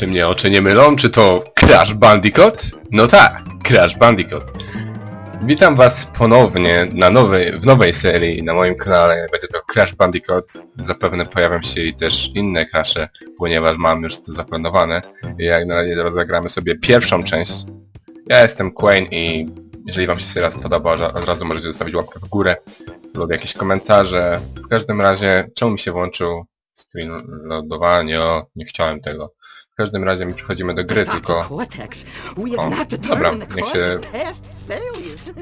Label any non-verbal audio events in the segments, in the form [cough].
Czy mnie oczy nie mylą? Czy to Crash Bandicoot? No tak, Crash Bandicoot. Witam was ponownie na nowej, w nowej serii na moim kanale. Będzie to Crash Bandicoot. Zapewne pojawią się i też inne crashe, ponieważ mam już to zaplanowane. Jak na razie rozegramy sobie pierwszą część. Ja jestem Quayne i jeżeli wam się seria spodoba, od- razu możecie zostawić łapkę w górę lub jakieś komentarze. W każdym razie, czemu mi się włączył screen loadowanie? O, nie chciałem tego. W każdym razie my przechodzimy do gry, tylko Cortex. We O, dobra, niech się-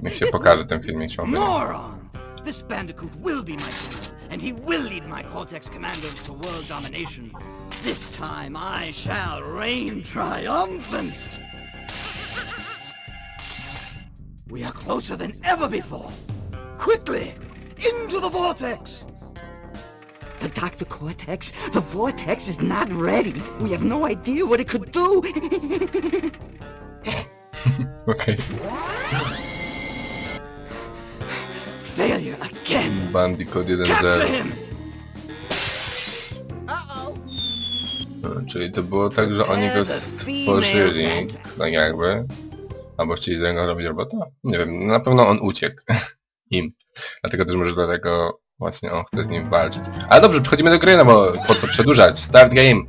niech się pokaże ten filmik. Moron! This Bandicoot will be my hero, and he will lead my Cortex Commandos to world domination. This time I shall reign triumphant! We are closer than ever before! Quickly! Into the vortex! The Dr. Cortex, the vortex is not ready. We have no idea what it could do. [laughs] Okej. Failure again! Bandicoot Capture 1.0. him! No, Czyli to było tak, że oni go stworzyli, tak jakby. Albo chcieli z niego robić robota? Nie wiem, na pewno on uciekł [laughs] im. Dlatego też może dlatego właśnie on chce z nim walczyć. Ale dobrze, przechodzimy do gry, no bo po co przedłużać? Start game!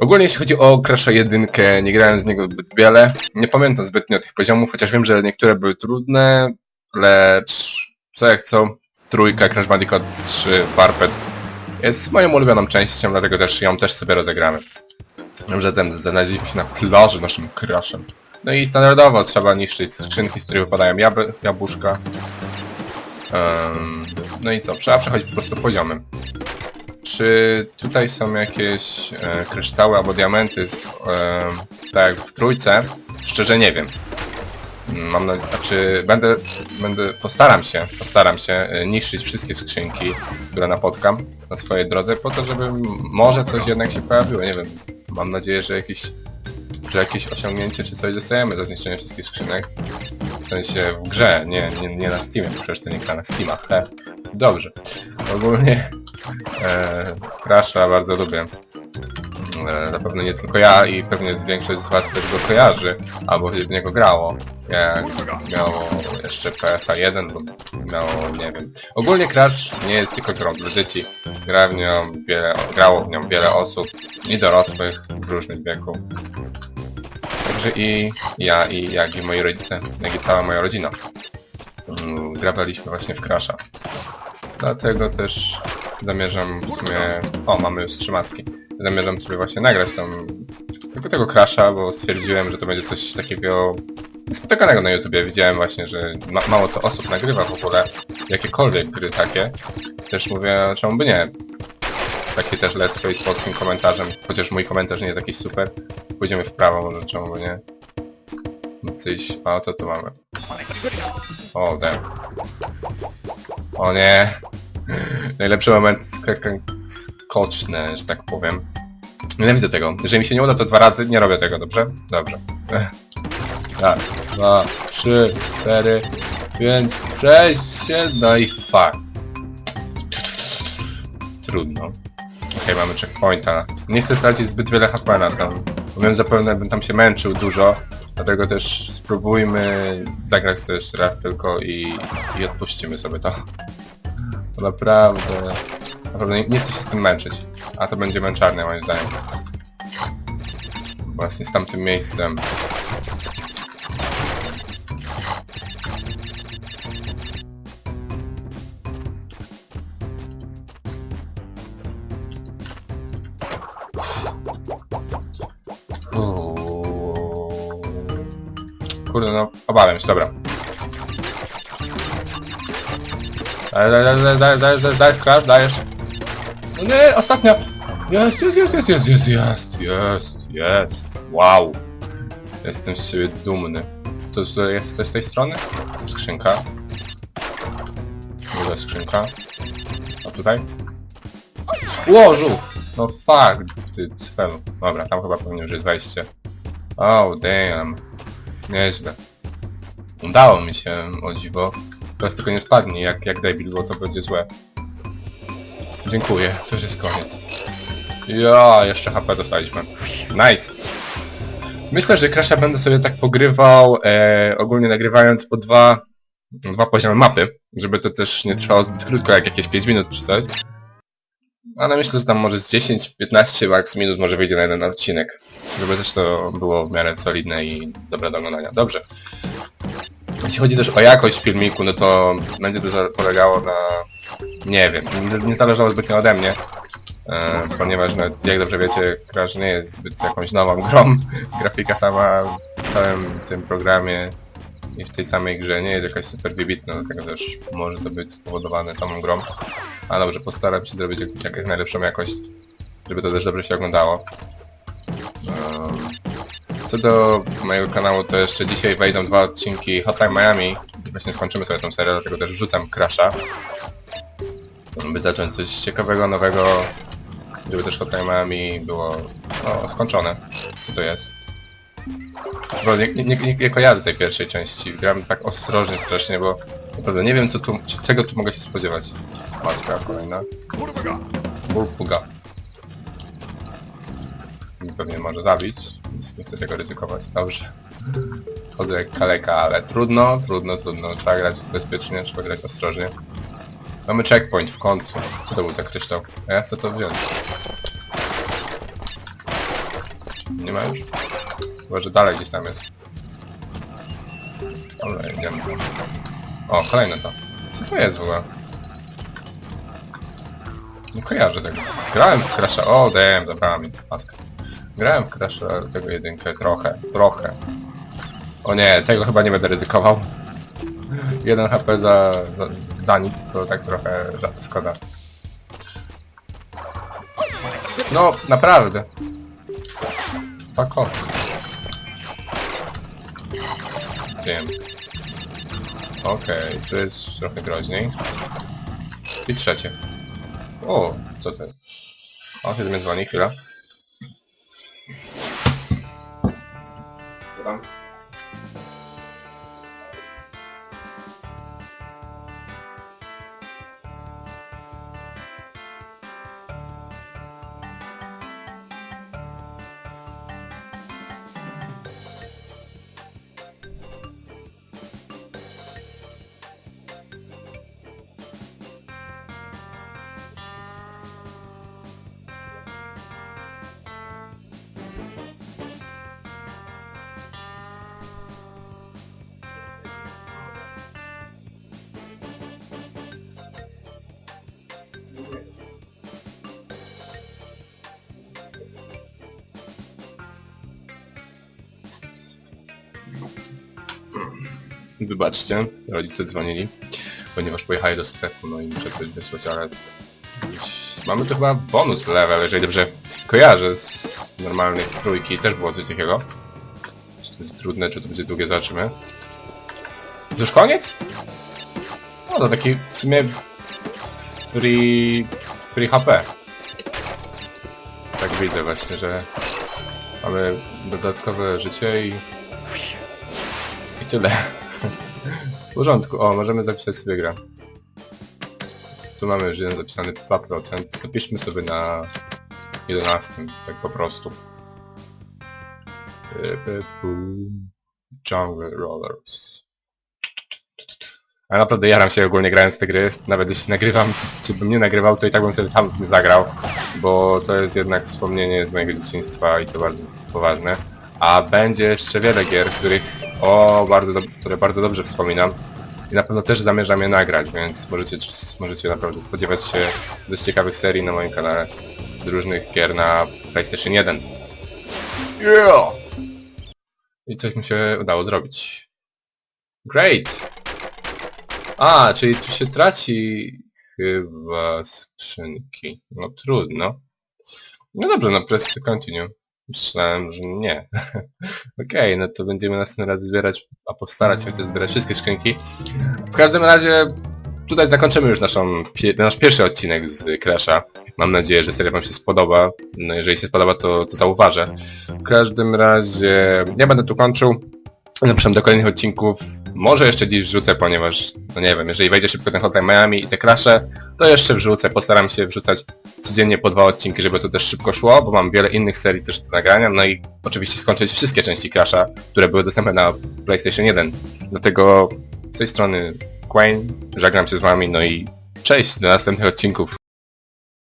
Ogólnie jeśli chodzi o Crash'a 1, nie grałem z niego zbyt wiele. Nie pamiętam zbytnio tych poziomów, chociaż wiem, że niektóre były trudne, lecz co jak co, trójka, Crash Bandicoot 3, Warped jest moją ulubioną częścią, dlatego też ją też sobie rozegramy. Zatem znaleźliśmy się na plaży naszym crashem. No i standardowo trzeba niszczyć skrzynki, z których wypadają jab jabłuszka. Em, no i co? Trzeba przechodzić po prostu poziomem. Czy tutaj są jakieś e, kryształy albo diamenty, z, e, tak jak w trójce? Szczerze nie wiem. Mam na, znaczy będę, będę, postaram się, postaram się e, niszczyć wszystkie skrzynki, które napotkam na swojej drodze, po to, żeby może coś jednak się pojawiło, nie wiem. Mam nadzieję, że jakieś, że jakieś osiągnięcie czy coś dostajemy za zniszczenie wszystkich skrzynek. W sensie w grze, nie, nie, nie na Steamie, bo przecież to nie gra na Steamach. He. Dobrze. Ogólnie e, Crasha bardzo lubię. E, na pewno nie tylko ja i pewnie większość z was też go kojarzy, albo w niego grało. Jak miało jeszcze PSA 1 lub miało, nie wiem. Ogólnie Crash nie jest tylko grą dla dzieci. Gra w nią wiele, grało w nią wiele osób i dorosłych w różnym wieku. Także i ja, i jak i moi rodzice, jak i cała moja rodzina. mm, Grawaliśmy właśnie w Crasha. Dlatego też zamierzam w sumie... O, mamy już trzy maski. Zamierzam sobie właśnie nagrać tą... Tylko tego Crasha, bo stwierdziłem, że to będzie coś takiego spotykanego na YouTubie. Widziałem właśnie, że ma mało co osób nagrywa w ogóle jakiekolwiek gry takie. Też mówię, czemu by nie. Taki też let's play z polskim komentarzem, chociaż mój komentarz nie jest jakiś super. Pójdziemy w prawo, może czemu nie. No Coś... A co tu mamy? O, damn. O nie. [laughs] Najlepszy moment skoczny, że tak powiem. Nienawidzę tego. Jeżeli mi się nie uda, to dwa razy nie robię tego, dobrze? Dobrze. [laughs] Raz, dwa, trzy, cztery, pięć, sześć, siedem, no i fuck. Trudno. Okej, mamy checkpointa. Nie chcę stracić zbyt wiele HP na tam. Bo wiem, zapewne bym tam się męczył dużo. Dlatego też spróbujmy zagrać to jeszcze raz tylko i, i odpuścimy sobie to. Naprawdę... Naprawdę nie, nie chcę się z tym męczyć. A to będzie męczarnia moim zdaniem. Właśnie z tamtym miejscem. Kurde no, obawiam się, dobra. Daj, daj, daj, daj, daj, daj, daj, crash, dajesz. No nie, ostatnia. Jest, jest, jest, jest, jest, jest, jest, jest, jest. Wow. Jestem z siebie dumny. Co, co jest coś z tej strony? Skrzynka. Druga skrzynka. A tutaj? Ło, żółw! No fuck, ty cfelu. Dobra, tam chyba pewnie już jest wejście. Oh damn. Nieźle. Udało mi się, o dziwo. Teraz tylko nie spadnie, jak, jak debil, bo to będzie złe. Dziękuję, to już jest koniec. Ja, jeszcze HP dostaliśmy. Nice. Myślę, że Crash'a będę sobie tak pogrywał, e, ogólnie nagrywając po dwa, dwa poziomy mapy, żeby to też nie trwało zbyt krótko, jak jakieś 5 minut czy coś. Ale myślę, że tam może z 10-15 max minut może wyjdzie na jeden odcinek. Żeby też to było w miarę solidne i dobre do oglądania. Dobrze. Jeśli chodzi też o jakość filmiku, no to będzie to polegało na... Nie wiem, nie, nie zależało zbytnio ode mnie. E, ponieważ no, jak dobrze wiecie, Crash nie jest zbyt jakąś nową grą. [laughs] Grafika sama w całym tym programie i w tej samej grze nie jest jakaś super wybitna, dlatego też może to być spowodowane samą grą. Ale dobrze, postaram się zrobić jak, jak, najlepszą jakość, żeby to też dobrze się oglądało. Em, Co do mojego kanału, to jeszcze dzisiaj wejdą dwa odcinki Hotline Miami. Właśnie skończymy sobie tą serię, dlatego też rzucam Crasha. By zacząć coś ciekawego, nowego, żeby też Hotline Miami było no, skończone. Co to jest? Bo nie, nie, nie, nie kojarzę tej pierwszej części. Gram tak ostrożnie strasznie, bo naprawdę nie wiem co tu, czego tu mogę się spodziewać. Maska kolejna. Burbuga. I pewnie może zabić, więc nie chcę tego ryzykować. Dobrze. Chodzę jak kaleka, ale trudno, trudno, trudno. Trzeba grać bezpiecznie, trzeba grać ostrożnie. Mamy checkpoint w końcu. Co to był za kryształ? A ja chcę to wziąć. Nie ma już? Chyba, że dalej gdzieś tam jest. Dobra, idziemy. O, kolejne to. Co to jest w ogóle? Nie kojarzę tego. Grałem w Crash'a... O, damn, zabrała mi paskę. Grałem w Crash'a tego jedynkę trochę, trochę. O nie, tego chyba nie będę ryzykował. [laughs] Jeden HP za, za, za nic to tak trochę szkoda. No, naprawdę. Fuck off. Wiem. Okej, to jest trochę groźniej. I trzecie. O, co to? O, mnie dzwoni, chwila. Co Wybaczcie, rodzice dzwonili, ponieważ pojechali do sklepu, no i muszę coś wysłać, ale... Mamy tu chyba bonus level, jeżeli dobrze kojarzę z normalnych trójki, też było coś takiego. Czy to będzie trudne, czy to będzie długie, zobaczymy. To już koniec? No to taki w sumie free... free HP. Tak widzę właśnie, że mamy dodatkowe życie i... i tyle. Porządku. O, możemy zapisać sobie grę. Tu mamy już jeden zapisany 2%. Zapiszmy sobie na 11, tak po prostu. Jungle Rollers. A naprawdę jaram się ogólnie grając te gry. Nawet jeśli nagrywam, czy bym nie nagrywał, to i tak bym sobie nie zagrał. Bo to jest jednak wspomnienie z mojego dzieciństwa i to bardzo poważne. A będzie jeszcze wiele gier, których o bardzo które bardzo dobrze wspominam. I na pewno też zamierzam je nagrać, więc możecie, możecie naprawdę spodziewać się dość ciekawych serii na moim kanale z różnych gier na PlayStation 1. Yeah! I coś mi się udało zrobić. Great! A, czyli tu się traci chyba skrzynki. No trudno. No dobrze, no press continue. Myślałem, że nie. [laughs] Okej, no to będziemy następny raz zbierać, a postarać się chociaż zbierać wszystkie skrzynki. W każdym razie tutaj zakończymy już naszą, nasz pierwszy odcinek z Crash'a. Mam nadzieję, że seria wam się spodoba. No jeżeli się spodoba, to, to zauważę. W każdym razie ja będę tu kończył. Zapraszam do kolejnych odcinków. Może jeszcze dziś wrzucę, ponieważ, no nie wiem, jeżeli wejdzie szybko ten Hotline Miami i te krasze, to jeszcze wrzucę. Postaram się wrzucać codziennie po dwa odcinki, żeby to też szybko szło, bo mam wiele innych serii też do nagrania. No i oczywiście skończyć wszystkie części Crasha, które były dostępne na PlayStation 1. Dlatego z tej strony Quain, żegnam się z wami, no i cześć, do następnych odcinków.